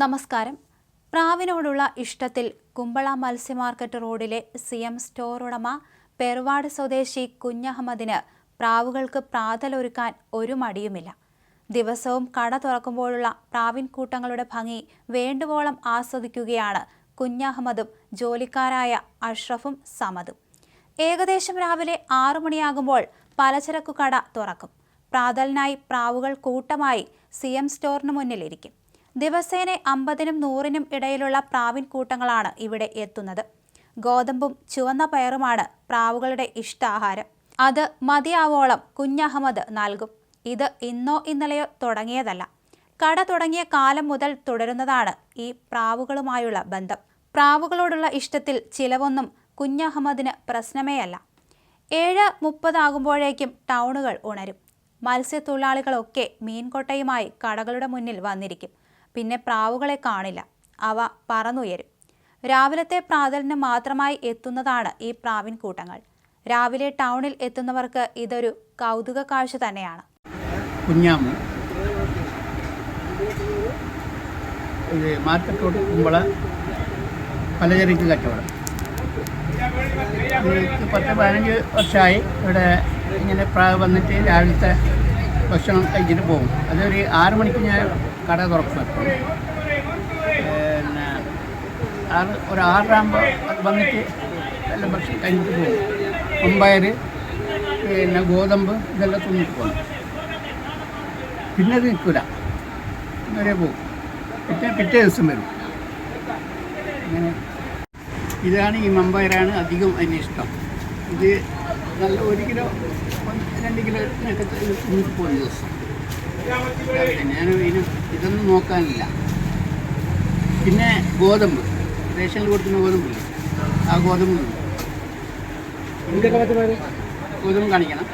നമസ്കാരം. പ്രാവിനോടുള്ള ഇഷ്ടത്തിൽ കുമ്പള മത്സ്യമാർക്കറ്റ് റോഡിലെ C M store ഉടമ പെർവാട് സ്വദേശി കുഞ്ഞഹമ്മദിന് പ്രാവുകൾക്ക് പ്രാതലൊരുക്കാൻ ഒരു മടിയുമില്ല. ദിവസവും കട തുറക്കുമ്പോഴുള്ള പ്രാവിൻ കൂട്ടങ്ങളുടെ ഭംഗി വേണ്ടുവോളം ആസ്വദിക്കുകയാണ് കുഞ്ഞഹമ്മദും ജോലിക്കാരായ അഷ്റഫും സമദും. ഏകദേശം രാവിലെ ആറു മണിയാകുമ്പോൾ പലചരക്കു കട തുറക്കും. പ്രാതലിനായി പ്രാവുകൾ കൂട്ടമായി സി എം സ്റ്റോറിന് മുന്നിലിരിക്കും. ദിവസേന അമ്പതിനും നൂറിനും ഇടയിലുള്ള പ്രാവിൻ കൂട്ടങ്ങളാണ് ഇവിടെ എത്തുന്നത്. ഗോതമ്പും ചുവന്ന പയറുമാണ് പ്രാവുകളുടെ ഇഷ്ടാഹാരം. അത് മതിയാവോളം കുഞ്ഞഹമ്മദ് നൽകും. ഇത് ഇന്നോ ഇന്നലെയോ തുടങ്ങിയതല്ല. കട തുടങ്ങിയ കാലം മുതൽ തുടരുന്നതാണ് ഈ പ്രാവുകളുമായുള്ള ബന്ധം. പ്രാവുകളോടുള്ള ഇഷ്ടത്തിൽ ചിലവൊന്നും കുഞ്ഞഹമ്മദിന് പ്രശ്നമേയല്ല. ഏഴ് മുപ്പതാകുമ്പോഴേക്കും ടൗണുകൾ ഉണരും. മത്സ്യത്തൊഴിലാളികളൊക്കെ മീൻകൊട്ടയുമായി കടകളുടെ മുന്നിൽ വന്നിരിക്കും. പിന്നെ പ്രാവുകളെ കാണില്ല. അവ പറന്നുയരും. രാവിലത്തെ പ്രാതലിന് മാത്രമായി എത്തുന്നതാണ് ഈ പ്രാവിൻ കൂട്ടങ്ങൾ. രാവിലെ ടൗണിൽ എത്തുന്നവർക്ക് ഇതൊരു കൗതുക കാഴ്ച തന്നെയാണ്. കുമ്പള പലചരക്ക് കച്ചവടം. പത്ത് പതിനഞ്ച് വർഷമായി ഇവിടെ ഇങ്ങനെ പ്രാവ് വന്നിട്ട് രാവിലത്തെ ഭക്ഷണം കഴിച്ചിട്ട് പോകും. അതൊരു ആറ് മണിക്ക് ഞാൻ കട തുറക്കും. പിന്നെ ആറ് ഒരു ആറരാകുമ്പോൾ വന്നിട്ട് എല്ലാം ഭക്ഷണം കഴിഞ്ഞിട്ട് പോകും. അമ്പയർ പിന്നെ ഗോതമ്പ് ഇതെല്ലാം തിന്നിട്ട് പോകും. പിന്നെ അത് നിൽക്കില്ല ഇന്നലെ പോകും. പിറ്റേ പിറ്റേ ദിവസം വരും. ഇതാണ് ഈ മമ്പയറാണ് അധികം അതിന് ഇഷ്ടം. ഇത് നല്ല ഒരു കിലോ രണ്ട് കിലോ ഒക്കെ തിന്നിട്ട് പോകും ദിവസം. ഞാൻ ഇതിന് ഇതൊന്നും നോക്കാനില്ല. പിന്നെ ഗോതമ്പ് റേഷനിൽ കൊടുക്കുന്ന ഗോതമ്പില്ലേ ആ ഗോതമ്പ്. ഗോതമ്പ് കാണിക്കണം.